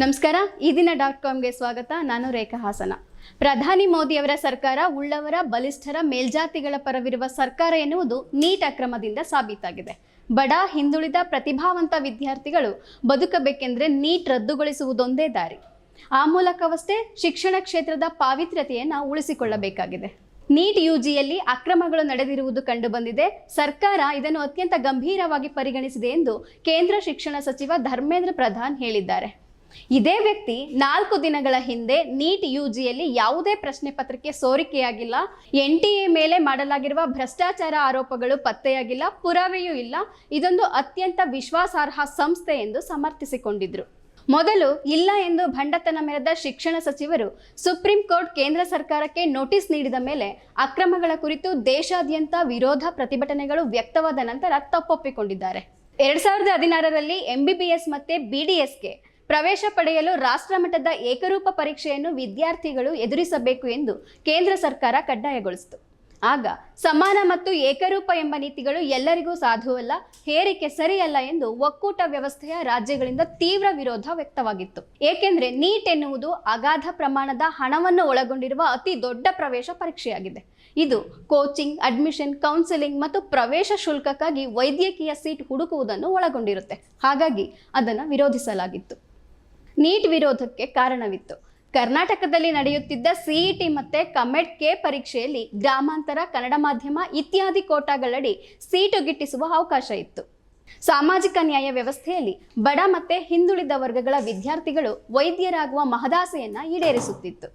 ನಮಸ್ಕಾರ, ಈ ದಿನ ಡಾಟ್ ಕಾಮ್ಗೆ ಸ್ವಾಗತ. ನಾನು ರೇಖಾ ಹಾಸನ. ಪ್ರಧಾನಿ ಮೋದಿಯವರ ಸರ್ಕಾರ ಉಳ್ಳವರ, ಬಲಿಷ್ಠರ, ಮೇಲ್ಜಾತಿಗಳ ಪರವಿರುವ ಸರ್ಕಾರ ಎನ್ನುವುದು ನೀಟ್ ಅಕ್ರಮದಿಂದ ಸಾಬೀತಾಗಿದೆ. ಬಡ, ಹಿಂದುಳಿದ, ಪ್ರತಿಭಾವಂತ ವಿದ್ಯಾರ್ಥಿಗಳು ಬದುಕಬೇಕೆಂದರೆ ನೀಟ್ ರದ್ದುಗೊಳಿಸುವುದೊಂದೇ ದಾರಿ. ಆ ಮೂಲಕವಷ್ಟೇ ಶಿಕ್ಷಣ ಕ್ಷೇತ್ರದ ಪಾವಿತ್ರ್ಯತೆಯನ್ನು ಉಳಿಸಿಕೊಳ್ಳಬೇಕಾಗಿದೆ. ನೀಟ್ ಯುಜಿಯಲ್ಲಿ ಅಕ್ರಮಗಳು ನಡೆದಿರುವುದು ಕಂಡುಬಂದಿದೆ. ಸರ್ಕಾರ ಇದನ್ನು ಅತ್ಯಂತ ಗಂಭೀರವಾಗಿ ಪರಿಗಣಿಸಿದೆ ಎಂದು ಕೇಂದ್ರ ಶಿಕ್ಷಣ ಸಚಿವ ಧರ್ಮೇಂದ್ರ ಪ್ರಧಾನ್ ಹೇಳಿದ್ದಾರೆ. ಇದೇ ವ್ಯಕ್ತಿ ನಾಲ್ಕು ದಿನಗಳ ಹಿಂದೆ ನೀಟ್ ಯುಜಿಯಲ್ಲಿ ಯಾವುದೇ ಪ್ರಶ್ನೆ ಪತ್ರಿಕೆ ಸೋರಿಕೆಯಾಗಿಲ್ಲ ಎನ್ ಟಿ ಎ ಮೇಲೆ ಮಾಡಲಾಗಿರುವ ಭ್ರಷ್ಟಾಚಾರ ಆರೋಪಗಳು ಪತ್ತೆಯಾಗಿಲ್ಲ, ಪುರಾವೆಯೂ ಇಲ್ಲ. ಇದೊಂದು ಅತ್ಯಂತ ವಿಶ್ವಾಸಾರ್ಹ ಸಂಸ್ಥೆ ಎಂದು ಸಮರ್ಥಿಸಿಕೊಂಡಿದ್ರು. ಮೊದಲು ಇಲ್ಲ ಎಂದು ಭಂಡತನ ಮೆರೆದ ಶಿಕ್ಷಣ ಸಚಿವರು ಸುಪ್ರೀಂ ಕೋರ್ಟ್ ಕೇಂದ್ರ ಸರ್ಕಾರಕ್ಕೆ ನೋಟಿಸ್ ನೀಡಿದ ಮೇಲೆ ಅಕ್ರಮಗಳ ಕುರಿತು ದೇಶಾದ್ಯಂತ ವಿರೋಧ ಪ್ರತಿಭಟನೆಗಳು ವ್ಯಕ್ತವಾದ ನಂತರ ತಪ್ಪೊಪ್ಪಿಕೊಂಡಿದ್ದಾರೆ. ಎರಡ್ ಸಾವಿರದ ಹದಿನಾರರಲ್ಲಿ ಎಂಬಿಬಿಎಸ್ ಮತ್ತೆ ಬಿಡಿಎಸ್ಗೆ ಪ್ರವೇಶ ಪಡೆಯಲು ರಾಷ್ಟ್ರ ಮಟ್ಟದ ಏಕರೂಪ ಪರೀಕ್ಷೆಯನ್ನು ವಿದ್ಯಾರ್ಥಿಗಳು ಎದುರಿಸಬೇಕು ಎಂದು ಕೇಂದ್ರ ಸರ್ಕಾರ ಕಡ್ಡಾಯಗೊಳಿಸಿತು. ಆಗ ಸಮಾನ ಮತ್ತು ಏಕರೂಪ ಎಂಬ ನೀತಿಗಳು ಎಲ್ಲರಿಗೂ ಸಾಧುವಲ್ಲ, ಹೇರಿಕೆ ಸರಿಯಲ್ಲ ಎಂದು ಒಕ್ಕೂಟ ವ್ಯವಸ್ಥೆಯ ರಾಜ್ಯಗಳಿಂದ ತೀವ್ರ ವಿರೋಧ ವ್ಯಕ್ತವಾಗಿತ್ತು. ಏಕೆಂದರೆ ನೀಟ್ ಎನ್ನುವುದು ಅಗಾಧ ಪ್ರಮಾಣದ ಹಣವನ್ನು ಒಳಗೊಂಡಿರುವ ಅತಿ ದೊಡ್ಡ ಪ್ರವೇಶ ಪರೀಕ್ಷೆಯಾಗಿದೆ. ಇದು ಕೋಚಿಂಗ್, ಅಡ್ಮಿಷನ್, ಕೌನ್ಸಿಲಿಂಗ್ ಮತ್ತು ಪ್ರವೇಶ ಶುಲ್ಕಕ್ಕಾಗಿ ವೈದ್ಯಕೀಯ ಸೀಟ್ ಹುಡುಕುವುದನ್ನು ಒಳಗೊಂಡಿರುತ್ತೆ. ಹಾಗಾಗಿ ಅದನ್ನು ವಿರೋಧಿಸಲಾಗಿತ್ತು. ನೀಟ್ ವಿರೋಧಕ್ಕೆ ಕಾರಣವಿತ್ತು. ಕರ್ನಾಟಕದಲ್ಲಿ ನಡೆಯುತ್ತಿದ್ದ ಸಿಇಟಿ ಮತ್ತೆ ಕಮೆಟ್ ಕೆ ಪರೀಕ್ಷೆಯಲ್ಲಿ ಗ್ರಾಮಾಂತರ ಕನ್ನಡ ಮಾಧ್ಯಮ ಇತ್ಯಾದಿ ಕೋಟಾಗಳಡಿ ಸೀಟು ಗಿಟ್ಟಿಸುವ ಅವಕಾಶ ಇತ್ತು. ಸಾಮಾಜಿಕ ನ್ಯಾಯ ವ್ಯವಸ್ಥೆಯಲ್ಲಿ ಬಡ ಮತ್ತೆ ಹಿಂದುಳಿದ ವರ್ಗಗಳ ವಿದ್ಯಾರ್ಥಿಗಳು ವೈದ್ಯರಾಗುವ ಮಹದಾಸೆಯನ್ನ ಈಡೇರಿಸುತ್ತಿತ್ತು.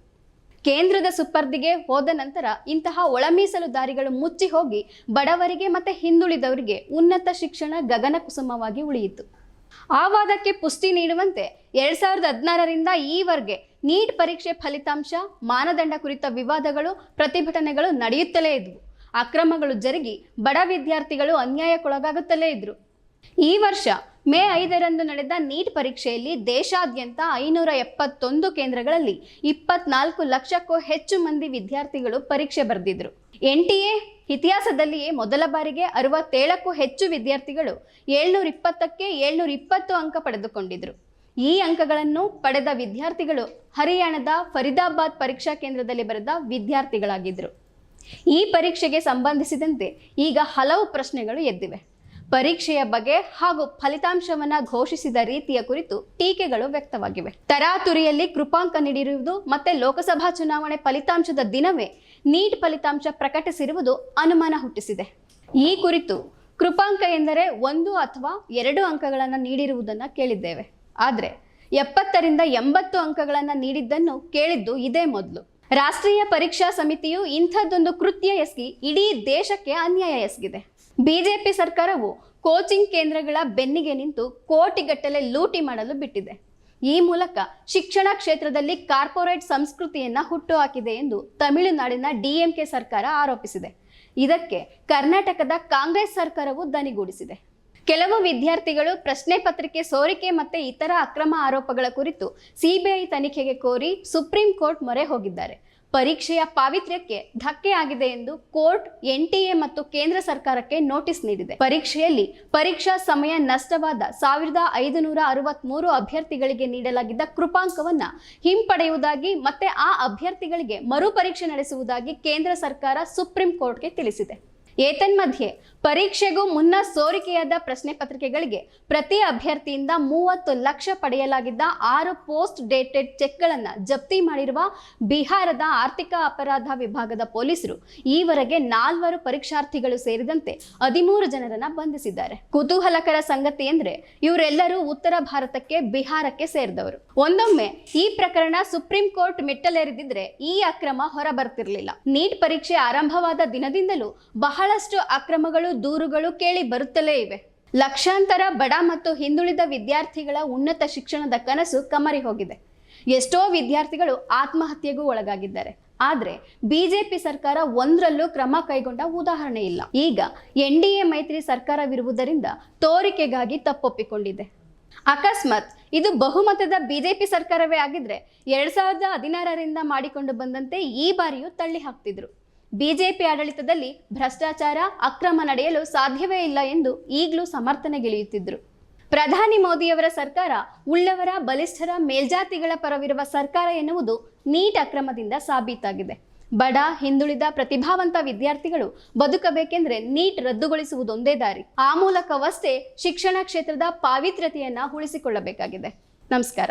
ಕೇಂದ್ರದ ಸುಪರ್ದಿಗೆ ಹೋದ ನಂತರ ಇಂತಹ ಒಳಮೀಸಲು ದಾರಿಗಳು ಮುಚ್ಚಿ ಹೋಗಿ ಬಡವರಿಗೆ ಮತ್ತೆ ಹಿಂದುಳಿದವರಿಗೆ ಉನ್ನತ ಶಿಕ್ಷಣ ಗಗನ ಕುಸುಮವಾಗಿ ಉಳಿಯಿತು. ಆ ವಾದಕ್ಕೆ ಪುಷ್ಟಿ ನೀಡುವಂತೆ ಎರಡ್ ಸಾವಿರದ ಹದಿನಾರರಿಂದ ಈವರೆಗೆ ನೀಟ್ ಪರೀಕ್ಷೆ ಫಲಿತಾಂಶ, ಮಾನದಂಡ ಕುರಿತ ವಿವಾದಗಳು, ಪ್ರತಿಭಟನೆಗಳು ನಡೆಯುತ್ತಲೇ ಇದ್ವು. ಅಕ್ರಮಗಳು ಜರುಗಿ ಬಡ ವಿದ್ಯಾರ್ಥಿಗಳು ಅನ್ಯಾಯಕ್ಕೊಳಗಾಗುತ್ತಲೇ ಇದ್ರು. ಈ ವರ್ಷ ಮೇ ಐದರಂದು ನಡೆದ ನೀಟ್ ಪರೀಕ್ಷೆಯಲ್ಲಿ ದೇಶಾದ್ಯಂತ ಐನೂರ ಎಪ್ಪತ್ತೊಂದು ಕೇಂದ್ರಗಳಲ್ಲಿ ಇಪ್ಪತ್ನಾಲ್ಕು ಲಕ್ಷಕ್ಕೂ ಹೆಚ್ಚು ಮಂದಿ ವಿದ್ಯಾರ್ಥಿಗಳು ಪರೀಕ್ಷೆ ಬರೆದಿದ್ರು. ಎನ್ ಟಿ ಎ ಇತಿಹಾಸದಲ್ಲಿಯೇ ಮೊದಲ ಬಾರಿಗೆ ಅರವತ್ತೇಳಕ್ಕೂ ಹೆಚ್ಚು ವಿದ್ಯಾರ್ಥಿಗಳು ಏಳ್ನೂರ ಇಪ್ಪತ್ತಕ್ಕೆ ಏಳ್ನೂರ ಇಪ್ಪತ್ತು ಅಂಕ ಪಡೆದುಕೊಂಡಿದ್ರು. ಈ ಅಂಕಗಳನ್ನು ಪಡೆದ ವಿದ್ಯಾರ್ಥಿಗಳು ಹರಿಯಾಣದ ಫರಿದಾಬಾದ್ ಪರೀಕ್ಷಾ ಕೇಂದ್ರದಲ್ಲಿ ಬರೆದ ವಿದ್ಯಾರ್ಥಿಗಳಾಗಿದ್ದರು ಈ ಪರೀಕ್ಷೆಗೆ ಸಂಬಂಧಿಸಿದಂತೆ ಈಗ ಹಲವು ಪ್ರಶ್ನೆಗಳು ಎದ್ದಿವೆ. ಪರೀಕ್ಷೆಯ ಬಗ್ಗೆ ಹಾಗೂ ಫಲಿತಾಂಶವನ್ನ ಘೋಷಿಸಿದ ರೀತಿಯ ಕುರಿತು ಟೀಕೆಗಳು ವ್ಯಕ್ತವಾಗಿವೆ. ತರಾತುರಿಯಲ್ಲಿ ಕೃಪಾಂಕ ನೀಡಿರುವುದು ಮತ್ತೆ ಲೋಕಸಭಾ ಚುನಾವಣೆ ಫಲಿತಾಂಶದ ದಿನವೇ ನೀಟ್ ಫಲಿತಾಂಶ ಪ್ರಕಟಿಸಿರುವುದು ಅನುಮಾನ ಹುಟ್ಟಿಸಿದೆ. ಈ ಕುರಿತು ಕೃಪಾಂಕ ಎಂದರೆ ಒಂದು ಅಥವಾ ಎರಡು ಅಂಕಗಳನ್ನು ನೀಡಿರುವುದನ್ನು ಕೇಳಿದ್ದೇವೆ. ಆದರೆ ಎಪ್ಪತ್ತರಿಂದ ಎಂಬತ್ತು ಅಂಕಗಳನ್ನು ನೀಡಿದ್ದನ್ನು ಕೇಳಿದ್ದು ಇದೇ ಮೊದಲು. ರಾಷ್ಟ್ರೀಯ ಪರೀಕ್ಷಾ ಸಮಿತಿಯು ಇಂಥದ್ದೊಂದು ಕೃತ್ಯ ಎಸಗಿ ಇಡೀ ದೇಶಕ್ಕೆ ಅನ್ಯಾಯ ಎಸಗಿದೆ. ಬಿಜೆಪಿ ಸರ್ಕಾರವು ಕೋಚಿಂಗ್ ಕೇಂದ್ರಗಳ ಬೆನ್ನಿಗೆ ನಿಂತು ಕೋಟಿಗಟ್ಟಲೆ ಲೂಟಿ ಮಾಡಲು ಬಿಟ್ಟಿದೆ. ಈ ಮೂಲಕ ಶಿಕ್ಷಣ ಕ್ಷೇತ್ರದಲ್ಲಿ ಕಾರ್ಪೊರೇಟ್ ಸಂಸ್ಕೃತಿಯನ್ನ ಹುಟ್ಟುಹಾಕಿದೆ ಎಂದು ತಮಿಳುನಾಡಿನ ಡಿಎಂಕೆ ಸರ್ಕಾರ ಆರೋಪಿಸಿದೆ. ಇದಕ್ಕೆ ಕರ್ನಾಟಕದ ಕಾಂಗ್ರೆಸ್ ಸರ್ಕಾರವು ದನಿಗೂಡಿಸಿದೆ. ಕೆಲವು ವಿದ್ಯಾರ್ಥಿಗಳು ಪ್ರಶ್ನೆ ಪತ್ರಿಕೆ ಸೋರಿಕೆ ಮತ್ತೆ ಇತರ ಅಕ್ರಮ ಆರೋಪಗಳ ಕುರಿತು ಸಿಬಿಐ ತನಿಖೆಗೆ ಕೋರಿ ಸುಪ್ರೀಂ ಕೋರ್ಟ್ ಮೊರೆ ಹೋಗಿದ್ದಾರೆ. ಪರೀಕ್ಷೆಯ ಪಾವಿತ್ರ್ಯಕ್ಕೆ ಧಕ್ಕೆ ಆಗಿದೆ ಎಂದು ಕೋರ್ಟ್ ಎನ್ಟಿಎ ಮತ್ತು ಕೇಂದ್ರ ಸರ್ಕಾರಕ್ಕೆ ನೋಟಿಸ್ ನೀಡಿದೆ. ಪರೀಕ್ಷೆಯಲ್ಲಿ ಪರೀಕ್ಷಾ ಸಮಯ ನಷ್ಟವಾದ ಸಾವಿರದ ಐದುನೂರ ಅರವತ್ಮೂರು ಅಭ್ಯರ್ಥಿಗಳಿಗೆ ನೀಡಲಾಗಿದ್ದ ಕೃಪಾಂಕವನ್ನ ಹಿಂಪಡೆಯುವುದಾಗಿ ಮತ್ತೆ ಆ ಅಭ್ಯರ್ಥಿಗಳಿಗೆ ಮರು ಪರೀಕ್ಷೆ ನಡೆಸುವುದಾಗಿ ಕೇಂದ್ರ ಸರ್ಕಾರ ಸುಪ್ರೀಂ ಕೋರ್ಟ್ಗೆ ತಿಳಿಸಿದೆ. ಏತನ್ಮಧ್ಯೆ ಪರೀಕ್ಷೆಗೂ ಮುನ್ನ ಸೋರಿಕೆಯಾದ ಪ್ರಶ್ನೆ ಪತ್ರಿಕೆಗಳಿಗೆ ಪ್ರತಿ ಅಭ್ಯರ್ಥಿಯಿಂದ ಮೂವತ್ತು ಲಕ್ಷ ಪಡೆಯಲಾಗಿದ್ದ ಆರು ಪೋಸ್ಟ್ ಡೇಟೆಡ್ ಚೆಕ್ಗಳನ್ನು ಜಪ್ತಿ ಮಾಡಿರುವ ಬಿಹಾರದ ಆರ್ಥಿಕ ಅಪರಾಧ ವಿಭಾಗದ ಪೊಲೀಸರು ಈವರೆಗೆ ನಾಲ್ವರು ಪರೀಕ್ಷಾರ್ಥಿಗಳು ಸೇರಿದಂತೆ ಹದಿಮೂರು ಜನರನ್ನ ಬಂಧಿಸಿದ್ದಾರೆ. ಕುತೂಹಲಕರ ಸಂಗತಿ ಎಂದ್ರೆ ಇವರೆಲ್ಲರೂ ಉತ್ತರ ಭಾರತಕ್ಕೆ, ಬಿಹಾರಕ್ಕೆ ಸೇರಿದವರು. ಒಂದೊಮ್ಮೆ ಈ ಪ್ರಕರಣ ಸುಪ್ರೀಂ ಕೋರ್ಟ್ ಮೆಟ್ಟಲೇರಿದ್ರೆ ಈ ಅಕ್ರಮ ಹೊರಬರ್ತಿರಲಿಲ್ಲ. ನೀಟ್ ಪರೀಕ್ಷೆ ಆರಂಭವಾದ ದಿನದಿಂದಲೂ ಬಹಳಷ್ಟು ಅಕ್ರಮಗಳು, ದೂರುಗಳು ಕೇಳಿ ಬರುತ್ತಲೇ ಇವೆ. ಲಕ್ಷಾಂತರ ಬಡ ಮತ್ತು ಹಿಂದುಳಿದ ವಿದ್ಯಾರ್ಥಿಗಳ ಉನ್ನತ ಶಿಕ್ಷಣದ ಕನಸು ಕಮರಿ ಹೋಗಿದೆ. ಎಷ್ಟೋ ವಿದ್ಯಾರ್ಥಿಗಳು ಆತ್ಮಹತ್ಯೆಗೂ ಒಳಗಾಗಿದ್ದಾರೆ. ಆದರೆ ಬಿಜೆಪಿ ಸರ್ಕಾರ ಒಂದರಲ್ಲೂ ಕ್ರಮ ಕೈಗೊಂಡ ಉದಾಹರಣೆ ಇಲ್ಲ. ಈಗ ಎನ್ ಡಿ ಎ ಮೈತ್ರಿ ಸರ್ಕಾರವಿರುವುದರಿಂದ ತೋರಿಕೆಗಾಗಿ ತಪ್ಪೊಪ್ಪಿಕೊಂಡಿದೆ. ಅಕಸ್ಮಾತ್ ಇದು ಬಹುಮತದ ಬಿಜೆಪಿ ಸರ್ಕಾರವೇ ಆಗಿದ್ರೆ ಎರಡ್ ಸಾವಿರದ ಹದಿನಾರರಿಂದ ಮಾಡಿಕೊಂಡು ಬಂದಂತೆ ಈ ಬಾರಿಯೂ ತಳ್ಳಿ ಹಾಕ್ತಿದ್ರು ಬಿಜೆಪಿ ಆಡಳಿತದಲ್ಲಿ ಭ್ರಷ್ಟಾಚಾರ, ಅಕ್ರಮ ನಡೆಯಲು ಸಾಧ್ಯವೇ ಇಲ್ಲ ಎಂದು ಈಗಲೂ ಸಮರ್ಥನೆಗಿಳಿಯುತ್ತಿದ್ರು ಪ್ರಧಾನಿ ಮೋದಿಯವರ ಸರ್ಕಾರ ಉಳ್ಳವರ, ಬಲಿಷ್ಠರ, ಮೇಲ್ಜಾತಿಗಳ ಪರವಿರುವ ಸರ್ಕಾರ ಎನ್ನುವುದು ನೀಟ್ ಅಕ್ರಮದಿಂದ ಸಾಬೀತಾಗಿದೆ. ಬಡ, ಹಿಂದುಳಿದ, ಪ್ರತಿಭಾವಂತ ವಿದ್ಯಾರ್ಥಿಗಳು ಬದುಕಬೇಕೆಂದ್ರೆ ನೀಟ್ ರದ್ದುಗೊಳಿಸುವುದೊಂದೇ ದಾರಿ. ಆ ಮೂಲಕವಷ್ಟೇ ಶಿಕ್ಷಣ ಕ್ಷೇತ್ರದ ಪಾವಿತ್ರ್ಯತೆಯನ್ನ ಉಳಿಸಿಕೊಳ್ಳಬೇಕಾಗಿದೆ. ನಮಸ್ಕಾರ.